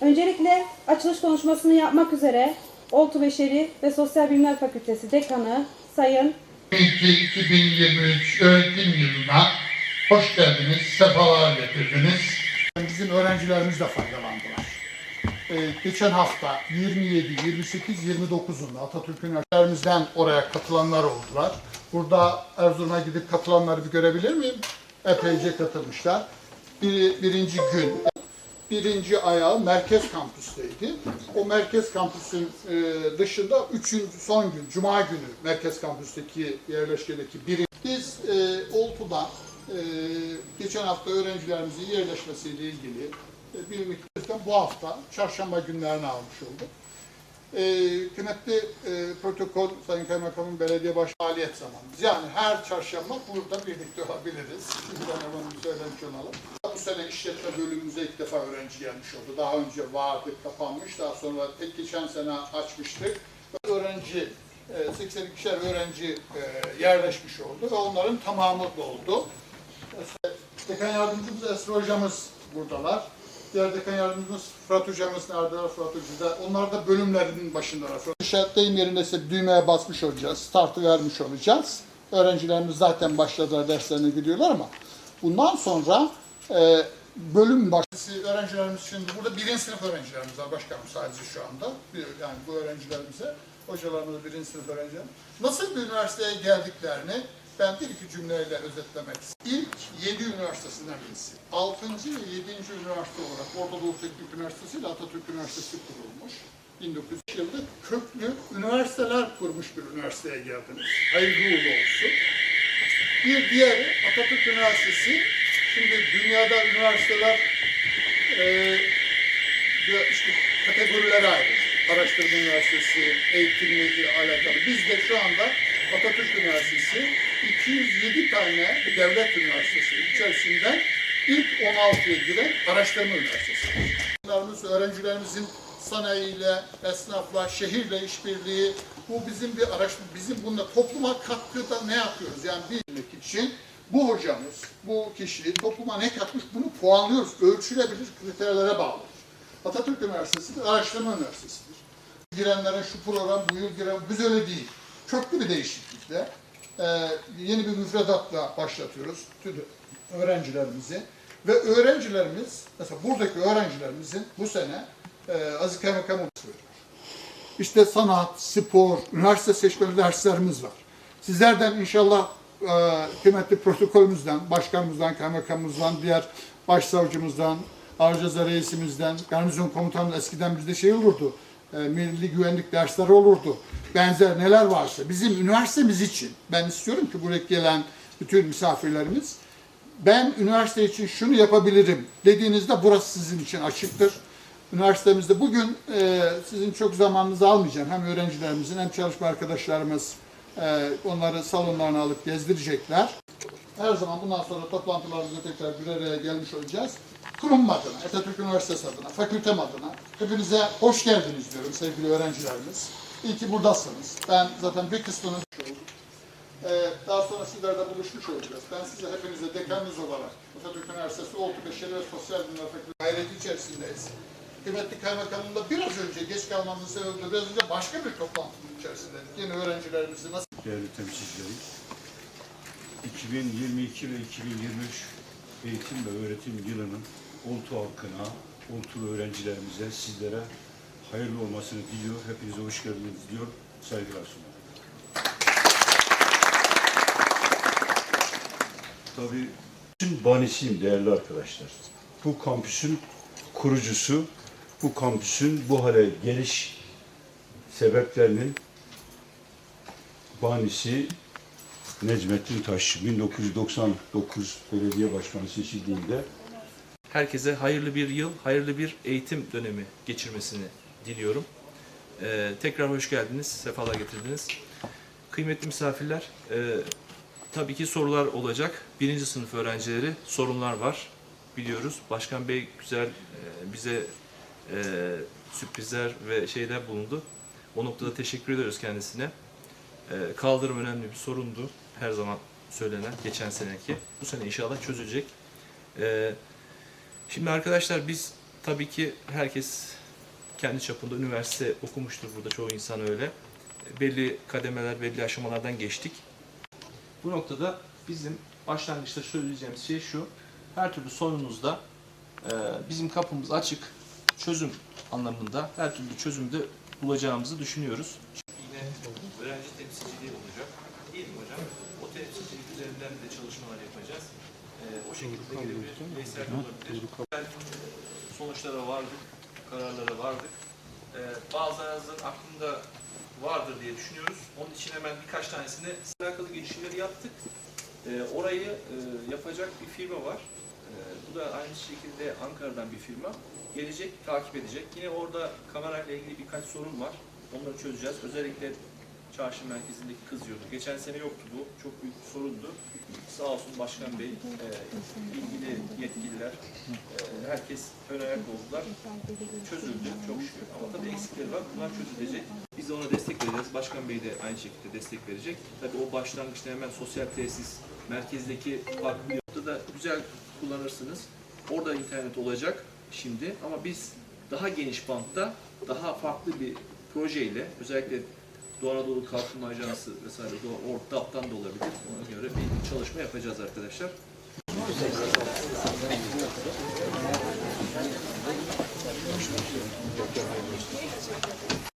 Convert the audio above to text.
Öncelikle açılış konuşmasını yapmak üzere Oltu Beşeri ve Sosyal Bilimler Fakültesi Dekanı Sayın 2022-2023 öğretim yılına hoş geldiniz, sefalar getirdiniz. Bizim öğrencilerimiz de faydalandılar. Ee, geçen hafta 27, 28, 29'unda Atatürk Üniversitemizden oraya katılanlar oldular. Burada Erzurum'a gidip katılanları bir görebilir miyim? Epeyce katılmışlar. Bir, birinci gün birinci ayağı merkez kampüsteydi. O merkez kampüsün e, dışında üçüncü son gün, cuma günü merkez kampüsteki yerleşkedeki biri. Biz e, Oltu'da e, geçen hafta öğrencilerimizin yerleşmesiyle ilgili e, bir miktardan bu hafta çarşamba günlerini almış olduk. E, kıymetli e, protokol Sayın Kaymakamın belediye baş faaliyet zamanımız. Yani her çarşamba burada birlikte olabiliriz. Bir söylemiş olalım. Sene işletme bölümümüze ilk defa öğrenci gelmiş oldu. Daha önce vardı, kapanmış. Daha sonra tek geçen sene açmıştık. Öğrenci, e, 82'şer öğrenci e, yerleşmiş oldu ve onların tamamı doldu. Dekan yardımcımız Esra hocamız buradalar. Diğer dekan yardımcımız Fırat hocamız neredeler? Fırat hoca da. Onlar da bölümlerinin başındalar. İşaretleyim yerine ise düğmeye basmış olacağız. Startı vermiş olacağız. Öğrencilerimiz zaten başladılar derslerine gidiyorlar ama bundan sonra e, bölüm başlısı öğrencilerimiz şimdi burada birinci sınıf öğrencilerimiz var başkanım sadece şu anda. Bir- Yani bu öğrencilerimize, hocalarımız birinci sınıf öğrenciler. Nasıl bir üniversiteye geldiklerini ben bir iki cümleyle özetlemek istiyorum. İlk 7 üniversitesinden birisi. 6. ve 7. üniversite olarak Orta Doğu Teknik Üniversitesi ile Atatürk Üniversitesi kurulmuş. 1900 yılda köklü üniversiteler kurmuş bir üniversiteye geldiniz. Hayırlı uğurlu olsun. Bir diğeri Atatürk Üniversitesi. Şimdi dünyada üniversiteler diyor işte kategorilere ayrılır. Araştırma Üniversitesi, eğitimle alakalı. Biz de şu anda Atatürk Üniversitesi 207 tane devlet üniversitesi içerisinden ilk 16'ya giren araştırma üniversitesi. Öğrencilerimiz, öğrencilerimizin sanayiyle, esnafla, şehirle işbirliği, bu bizim bir araştırma, bizim bunda topluma katkıda ne yapıyoruz? Yani bilmek için bu hocamız, bu kişi topluma ne katmış bunu puanlıyoruz. Ölçülebilir kriterlere bağlı. Atatürk Üniversitesi bir araştırma üniversitesidir. Girenlere şu program bu yıl giren, biz öyle değil. Köklü bir değişiklikle e, yeni bir müfredatla başlatıyoruz öğrencilerimizi. Ve öğrencilerimiz, mesela buradaki öğrencilerimizin bu sene e, Aziz Kaymakam veriyor. İşte sanat, spor, üniversite seçmeli derslerimiz var. Sizlerden inşallah e, kıymetli protokolümüzden, başkanımızdan, kaymakamımızdan, diğer başsavcımızdan, Arcaza reisimizden, garnizon komutanı eskiden bizde şey olurdu, e, milli güvenlik dersleri olurdu. Benzer neler varsa bizim üniversitemiz için ben istiyorum ki buraya gelen bütün misafirlerimiz ben üniversite için şunu yapabilirim dediğinizde burası sizin için açıktır. Üniversitemizde bugün e, sizin çok zamanınızı almayacağım. Hem öğrencilerimizin hem çalışma arkadaşlarımız e, onları salonlarına alıp gezdirecekler. Her zaman bundan sonra toplantılarımızda tekrar bir araya gelmiş olacağız. Kurum adına, Atatürk Üniversitesi adına, fakültem adına hepinize hoş geldiniz diyorum sevgili öğrencilerimiz. İyi ki buradasınız. Ben zaten bir kısmını. Ee, daha sonra sizlerle buluşmuş olacağız. Ben size hepinize dekanınız olarak Atatürk Üniversitesi Oltu Beşeri ve Sosyal Bilimler Fakültesi gayreti içerisindeyiz. Kıymetli Kaymakamımla biraz önce geç kalmamızın sebebi biraz önce başka bir toplantının içerisindeydik. Yine öğrencilerimizi nasıl değerli temsilcileri, 2022 ve 2023 eğitim ve öğretim yılının Oltu halkına, Oltu öğrencilerimize, sizlere hayırlı olmasını diliyor. Hepinize hoş geldiniz diyor. Saygılar sunuyorum. Tabii bütün banisiyim değerli arkadaşlar. Bu kampüsün kurucusu, bu kampüsün bu hale geliş sebeplerinin banisi Necmettin Taş 1999 belediye başkanı seçildiğinde Herkese hayırlı bir yıl, hayırlı bir eğitim dönemi geçirmesini diliyorum. Ee, tekrar hoş geldiniz, sefalar getirdiniz. Kıymetli misafirler, e, tabii ki sorular olacak. Birinci sınıf öğrencileri sorunlar var, biliyoruz. Başkan Bey güzel e, bize e, sürprizler ve şeyler bulundu. O noktada teşekkür ediyoruz kendisine. E, kaldırım önemli bir sorundu. Her zaman söylenen, geçen seneki. Bu sene inşallah çözülecek. E, Şimdi arkadaşlar biz tabii ki herkes kendi çapında üniversite okumuştur burada çoğu insan öyle. Belli kademeler, belli aşamalardan geçtik. Bu noktada bizim başlangıçta söyleyeceğimiz şey şu. Her türlü sorununuzda e, bizim kapımız açık. Çözüm anlamında her türlü çözümü de bulacağımızı düşünüyoruz. Yine öğrenci temsilciliği olacak. Değil mi hocam? O temsilcilik üzerinden de çalışmalar yapacağız. E, o şekilde girebilir. Veysel olabilir. Sonuçlara vardık. Kararlara vardık. E, bazılarınızın aklında vardır diye düşünüyoruz. Onun için hemen birkaç tanesini alakalı girişimleri yaptık. Ee, orayı e, yapacak bir firma var. Da aynı şekilde Ankara'dan bir firma. Gelecek, takip edecek. Yine orada kamerayla ilgili birkaç sorun var. Onları çözeceğiz. Özellikle çarşı merkezindeki kız yurdu. Geçen sene yoktu bu. Çok büyük bir sorundu. Sağ olsun Başkan Bey, e, ilgili yetkililer, e, herkes ön ayak oldular. Çözüldü çok şükür. Ama tabii eksikleri var. Bunlar çözülecek. Biz de ona destek vereceğiz. Başkan Bey de aynı şekilde destek verecek. Tabii o başlangıçta hemen sosyal tesis merkezdeki farklı noktada güzel kullanırsınız. Orada internet olacak şimdi ama biz daha geniş bantta daha farklı bir projeyle özellikle Doğu Anadolu Kalkınma Ajansı vesaire Doğu Ortap'tan da olabilir. Ona göre bir çalışma yapacağız arkadaşlar.